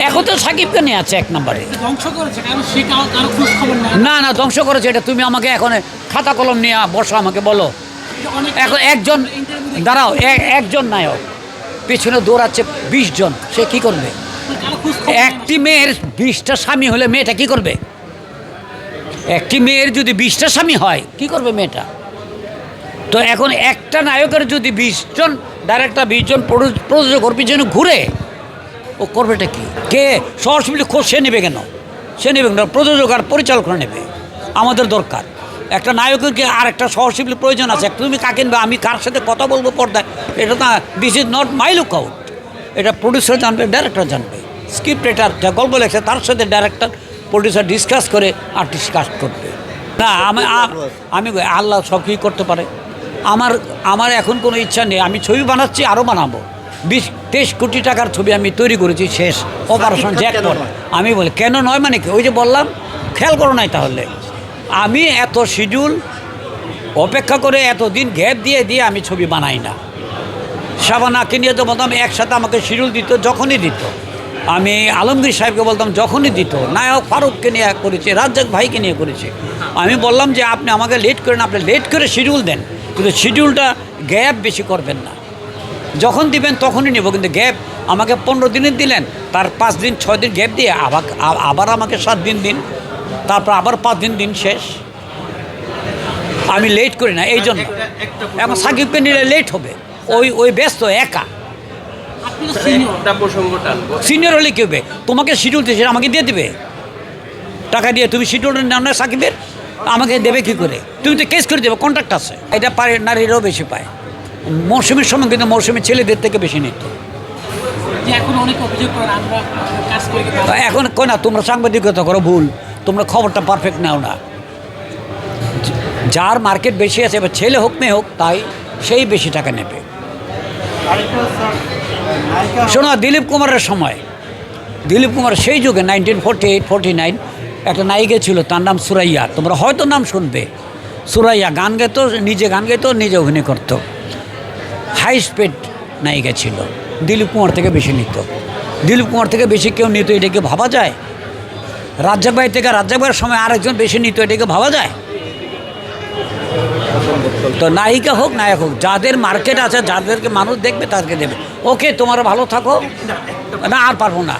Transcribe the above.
এখন তো সাকিবকে নিয়ে আছে এক নম্বরে। না। না ধ্বংস করেছে এটা তুমি আমাকে এখন খাতা কলম নিয়ে বসো আমাকে বলো। এখন একজন দাঁড়াও একজন নায়ক পিছনে দৌড়াচ্ছে বিশ জন সে কি করবে। একটি মেয়ের বিশটা স্বামী হলে মেয়েটা কি করবে? একটি মেয়ের যদি বিশটা স্বামী হয় কি করবে মেয়েটা? তো এখন একটা নায়কের যদি বিশজন ডাইরেক্টর বিশ জন প্রযোজ- প্রযোজক ওর পিছনে ঘুরে ও করবেটা কি? কে? সহসমিলি খোঁজ সে নেবে কেন? সে নেবে কেন? প্রযোজক আর পরিচালকরা নেবে। আমাদের দরকার। একটা নায়কের কি আর একটা সহশিল্পী প্রয়োজন আছে। তুমি কাকে নেবে? আমি কার সাথে কথা বলব পর্দায়? এটা না this is not my lookout out এটা প্রডিউসার জানবে ডাইরেক্টর জানবে। স্ক্রিপ্ট রাইটার যা গল্প লেখছে, তার সাথে ডাইরেক্টর প্রডিউসার ডিসকাস করে আর্টিস্ট কাস্ট করবে। না, আমি আমি আল্লাহ সব কী করতে পারে। আমার আমার এখন কোনো ইচ্ছা নেই। আমি ছবি বানাচ্ছি আরও বানাবো। বিশ তেইশ কোটি টাকার ছবি আমি তৈরি করেছি শেষ। অপারেশন জ্যাকপট আমি বলি কেন নয় মানে কি? ওই যে বললাম খেয়াল করো নাই তাহলে। আমি এত শিডিউল অপেক্ষা করে এত দিন গ্যাপ দিয়ে দিয়ে আমি ছবি বানাই না। শাবানাকে নিয়ে তো বলতাম একসাথে আমাকে শিডিউল দিত যখনই দিত। আমি আলমগীর সাহেবকে বলতাম যখনই দিত। নায়ক ফারুককে নিয়ে করেছে রাজ্জাক ভাইকে নিয়ে করেছে। আমি বললাম যে আপনি আমাকে লেট করেন আপনি লেট করে শিডিউল দেন। কিন্তু শিডিউলটা গ্যাপ বেশি করবেন না। যখন দিবেন তখনই নেব কিন্তু গ্যাপ আমাকে পনেরো দিনের দিলেন তার পাঁচ দিন ছয় দিন গ্যাপ দিয়ে আবার আবার আমাকে সাত দিন দিন তারপর আবার পাঁচ দিন দিন শেষ। আমি লেট করি না এই জন্য। এখন সাকিবকে নিলে লেট হবে। ওই ওই ব্যস্ত একা। সিনিয়র হলে কী হবে? তোমাকে শিডিউল দিয়েছে আমাকে দিয়ে দেবে? টাকা দিয়ে তুমি শিডিউল নাও না সাকিবের আমাকে দেবে কি করে? তুমি তো কেস করে দেবে কন্ট্রাক্ট আছে। এটা পারে নারীরাও বেশি পায়। মৌসুমের সময় কিন্তু মৌসুমী ছেলেদের থেকে বেশি নিত এখন কই না তোমরা সাংবাদিকতা করো ভুল। তোমরা খবরটা পারফেক্ট নাও না। যার মার্কেট বেশি আছে এবার ছেলে হোক মেয়ে হোক তাই সেই বেশি টাকা নেবে। শোনো দিলীপ কুমারের সময়। দিলীপ কুমার সেই যুগে nineteen forty eight forty nine একটা নায়িকা ছিল তার নাম সুরাইয়া। তোমরা হয়তো নাম শুনবে। সুরাইয়া গান গাইত নিজে গান গাইতো নিজে অভিনয় করতো। হাই স্পিড নায়িকা ছিল। দিলীপ কুমার থেকে বেশি নিত। দিলীপ কুমার থেকে বেশি কেউ নিত, এটাকে ভাবা যায়? রাজ্জাক ভাই থেকে রাজ্জাক ভাইয়ের সময় আরেকজন বেশি নিত, এটাকে ভাবা যায়? তো নায়িকা হোক, নায়ক হোক, যাদের মার্কেট আছে, যাদেরকে মানুষ দেখবে, তাদেরকে দেবে। ওকে তোমরা ভালো থাকো। না, আর পারব না।